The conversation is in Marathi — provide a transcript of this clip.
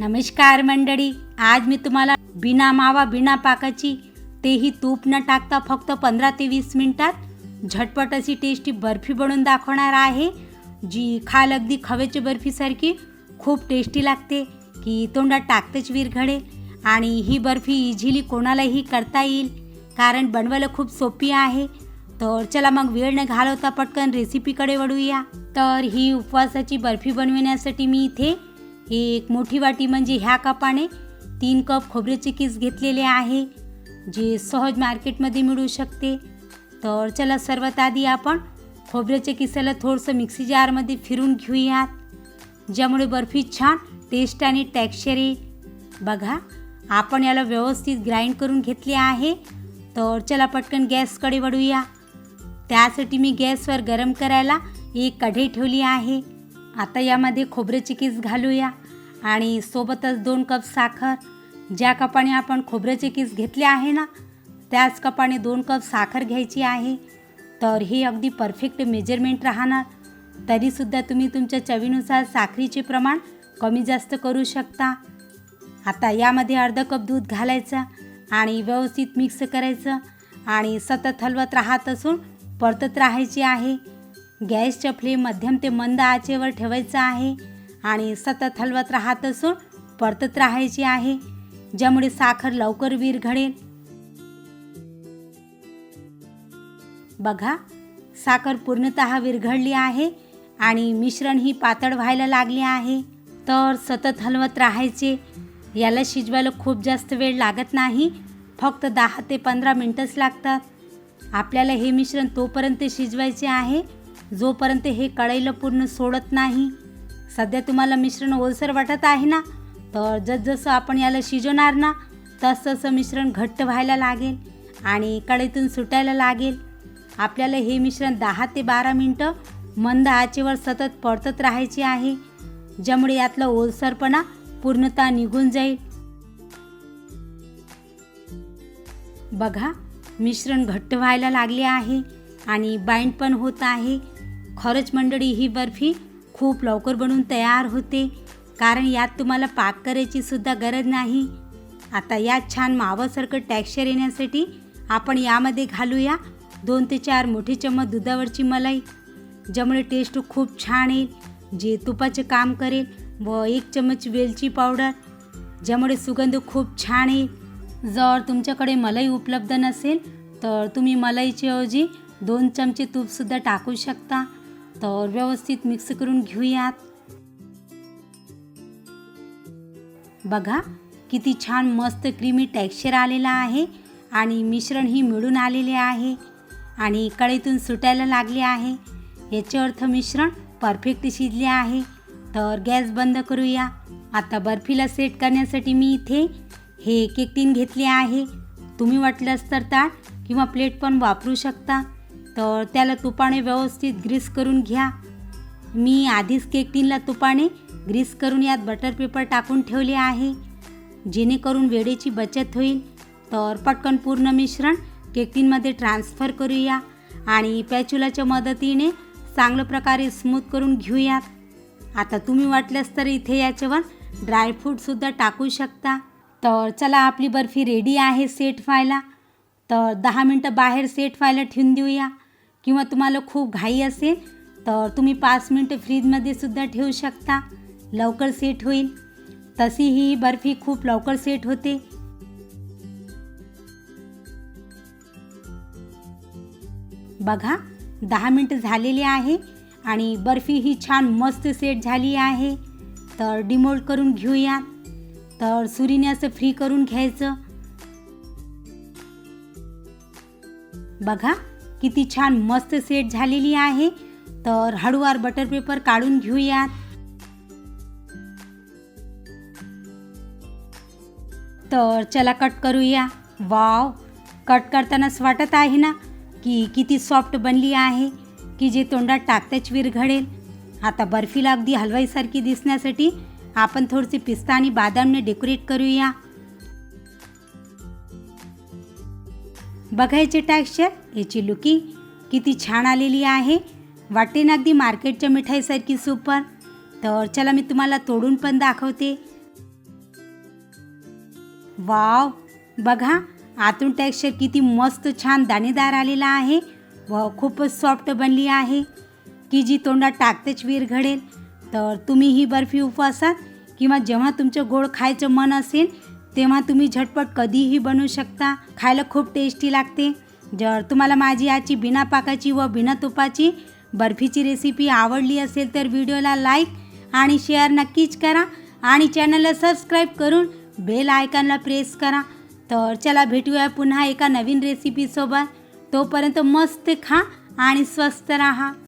नमस्कार मंडळी आज मी तुम्हाला बिना मावा बिना पाकाची तेही तूप न टाकता फक्त पंधरा ते वीस मिनटात झटपट अशी टेस्टी बर्फी बनवून दाखवणार आहे जी खाल अगदी खव्याची बर्फीसारखी खूप टेस्टी लागते की तोंडात टाकतेच विरघडे आणि ही बर्फी इझिली कोणालाही करता येईल कारण बनवायला खूप सोपी आहे. तर चला मग वेळ न घालवता पटकन रेसिपीकडे वळूया. तर ही उपवासाची बर्फी बनविण्यासाठी मी इथे एक मोठी वाटी म्हणजे ह्या कपाने तीन कप खोबऱ्याचे किस घेतलेले आहे जे सहज मार्केटमध्ये मिळू शकते. तर चला सर्वात आधी आपण खोबऱ्याच्या किसाला थोडंसं मिक्सी जारमध्ये फिरून घेऊयात ज्यामुळे बर्फी छान टेस्ट आणि टेक्स्चर येईल. बघा आपण याला व्यवस्थित ग्राइंड करून घेतले आहे. तर चला पटकन गॅसकडे वळूया. त्यासाठी मी गॅसवर गरम करायला एक कढई ठेवली आहे. आता यामध्ये खोबऱ्याची किस घालूया आणि सोबतच दोन कप साखर. ज्या कपाने आपण खोबऱ्याचे किस घेतले आहे ना त्याच कपाने दोन कप साखर घ्यायची आहे. तर हे अगदी परफेक्ट मेजरमेंट राहणार. तरीसुद्धा तुम्ही तुमच्या चवीनुसार साखरीचे प्रमाण कमी जास्त करू शकता. आता यामध्ये अर्धा कप दूध घालायचं आणि व्यवस्थित मिक्स करायचं आणि सतत हलवत राहत असून परतत राहायची आहे. गॅसच्या फ्लेम मध्यम ते मंद आचेवर ठेवायचं आहे आणि सतत हलवत राहत असून परतत राहायची आहे ज्यामुळे साखर लवकर विरघळेल. बघा साखर पूर्णतः विरघळली आहे आणि मिश्रण ही पातळ व्हायला लागले आहे. तर सतत हलवत राहायचे याला शिजवायला खूप जास्त वेळ लागत नाही. फक्त दहा ते पंधरा मिनटंच लागतात. आपल्याला हे मिश्रण तोपर्यंत शिजवायचे आहे. जोपर्यंत हे कढईला पूर्ण सोडत नाही. सध्या तुम्हाला मिश्रण ओलसर वाटत आहे ना? तर जसजसं आपण याला शिजवणार ना तसतसं मिश्रण घट्ट व्हायला लागेल आणि कढईतून सुटायला लागेल. आपल्याला हे मिश्रण दहा ते बारा मिनटं मंद आचेवर सतत परतत राहायचे आहे ज्यामुळे यातला ओलसरपणा पूर्णतः निघून जाईल. बघा मिश्रण घट्ट व्हायला लागले आहे आणि बाइंड पण होत आहे. खरंच मंडळी ही बर्फी खूप लवकर बनवून तयार होते. कारण यात तुम्हाला पाक करायची सुद्धा गरज नाही. आता यात छान मावासारखं टॅक्स्चर येण्यासाठी आपण यामध्ये घालूया दोन ते चार मोठे चम्मच दुधावरची मलाई. ज्यामुळे टेस्ट खूप छान येईल. जे तुपाचे काम करेल व एक चम्मच वेलची पावडर. ज्यामुळे सुगंध खूप छान येईल. जर तुमच्याकडे मलाई उपलब्ध नसेल तर तुम्ही मलाईच्या ऐवजी दोन चमचे तूपसुद्धा टाकू शकता. तर व्यवस्थित मिक्स करून घेऊयात. बघा किती छान मस्त क्रीमी टेक्स्चर आलेला आहे आणि मिश्रणही मिळून आलेले आहे आणि कढईतून सुटायला लागले आहे. याचे अर्थ मिश्रण परफेक्ट शिजले आहे. तर गॅस बंद करूया. आता बर्फीला सेट करण्यासाठी मी इथे हे केक टीन घेतले आहे. तुम्ही वाटल्यास तर ताट किंवा प्लेट पण वापरू शकता. तर त्याला तुपाने व्यवस्थित ग्रीस करून घ्या. मी आधीच केक टीनला तुपाने ग्रीस करून यात बटर पेपर टाकून ठेवले आहे. जेणेकरून वेळेची बचत होईल. तर पटकन पूर्ण मिश्रण केक टीनमध्ये ट्रान्स्फर करूया आणि पॅच्युलाच्या मदतीने चांगल्या प्रकारे स्मूथ करून घेऊयात. आता तुम्ही वाटल्यास तर इथे याच्यावर ड्रायफ्रूटसुद्धा टाकू शकता. तर चला आपली बर्फी रेडी आहे सेट व्हायला. तर दहा मिनटं बाहेर सेट व्हायला ठेवून देऊया. किंवा तुम्हाला खूप घाई असेल तर तुम्ही पाच मिनटं फ्रीजमध्ये सुद्धा ठेवू शकता. लवकर सेट होईल. तशी ही बर्फी खूप लवकर सेट होते. बघा दहा मिनटं झालेली आहे आणि बर्फी ही छान मस्त सेट झाली आहे. तर डिमोल्ड करून घेऊया. तर सुरीने असं फ्री करून घ्यायचं. बघा किती छान मस्त सेट झालेली आहे. तर हळूवार बटर पेपर काढून घेऊयात. तर चला कट करूया. वाव कट करतानाच वाटत आहे ना की किती सॉफ्ट बनली आहे की जे तोंडात टाकताच विरघळेल. आता बर्फीला अगदी हलवाईसारखी दिसण्यासाठी आपण थोडेसे पिस्ता आणि बादामने डेकोरेट करूया. बघायचे टॅक्स्चर याची लुकिंग किती छान आलेली आहे. वाटते ना अगदी मार्केटच्या मिठाईसारखी सुपर. तर चला मी तुम्हाला तोडून पण दाखवते. वाव! बघा आतून टेक्स्चर किती मस्त छान दाणेदार आलेला आहे व खूपच सॉफ्ट बनली आहे. की जी तोंडात टाकतेच विरघडेल तर तुम्ही ही बर्फी उपवासात किंवा जेव्हा तुमचं गोड खायचं मन असेल तेव्हा तुम्ही झटपट कधीही बनवू शकता. खायला खूप टेस्टी लागते. जर तुम्हाला माझी आजची बिना पाकाची व बिना तुपाची बर्फीची रेसिपी आवडली असेल तर व्हिडिओला लाईक आणि शेअर नक्कीच करा आणि चॅनलला सबस्क्राईब करून बेल आयकॉनला प्रेस करा. तर चला भेटूया पुन्हा एका नवीन रेसिपीसोबत तोपर्यंत मस्त खा आणि स्वस्त राहा.